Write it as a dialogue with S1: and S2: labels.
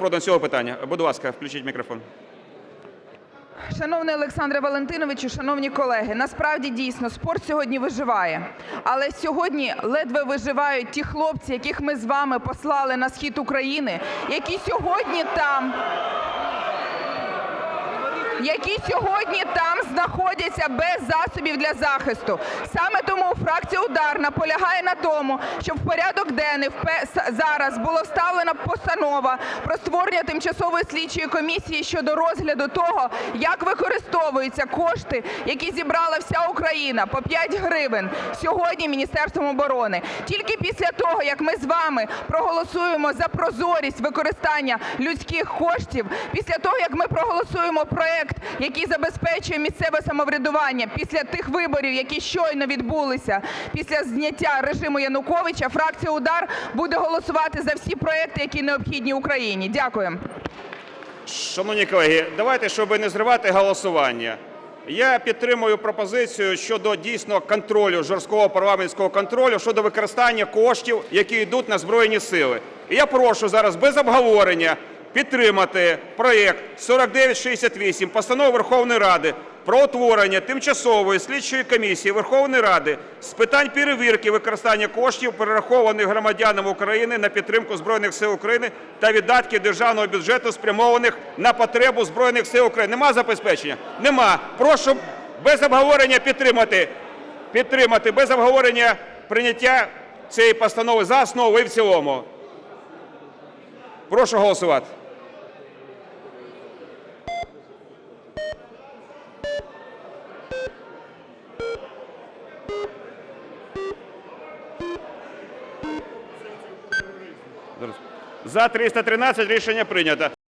S1: Продано цього питання. Будь ласка, включіть мікрофон.
S2: Шановний Олександре Валентиновичу, шановні колеги, насправді дійсно спорт сьогодні виживає. Але сьогодні ледве виживають ті хлопці, яких ми з вами послали на схід України, які сьогодні там. Які сьогодні там знаходяться без засобів для захисту. Саме тому фракція Удар наполягає на тому, щоб в порядок денний зараз була вставлена постанова про створення тимчасової слідчої комісії щодо розгляду того, як використовуються кошти, які зібрала вся Україна по 5 гривень сьогодні Міністерством оборони. Тільки після того, як ми з вами проголосуємо за прозорість використання людських коштів, після того, як ми проголосуємо проект, який забезпечує місцеве самоврядування після тих виборів, які щойно відбулися після зняття режиму Януковича, фракція Удар буде голосувати за всі проекти, які необхідні Україні. Дякую.
S1: Шановні колеги, давайте, щоб не зривати голосування. Я підтримую пропозицію щодо дійсно контролю, жорсткого парламентського контролю щодо використання коштів, які йдуть на Збройні Сили. І я прошу зараз без обговорення підтримати проєкт 4968 Постанови Верховної Ради про утворення тимчасової слідчої комісії Верховної Ради з питань перевірки використання коштів, перерахованих громадянам України на підтримку Збройних сил України та видатків державного бюджету, спрямованих на потребу Збройних сил України. Нема забезпечення? Нема. Прошу без обговорення підтримати. Підтримати без обговорення прийняття цієї постанови за основу і в цілому. Прошу голосувати. За 313 рішення прийнято.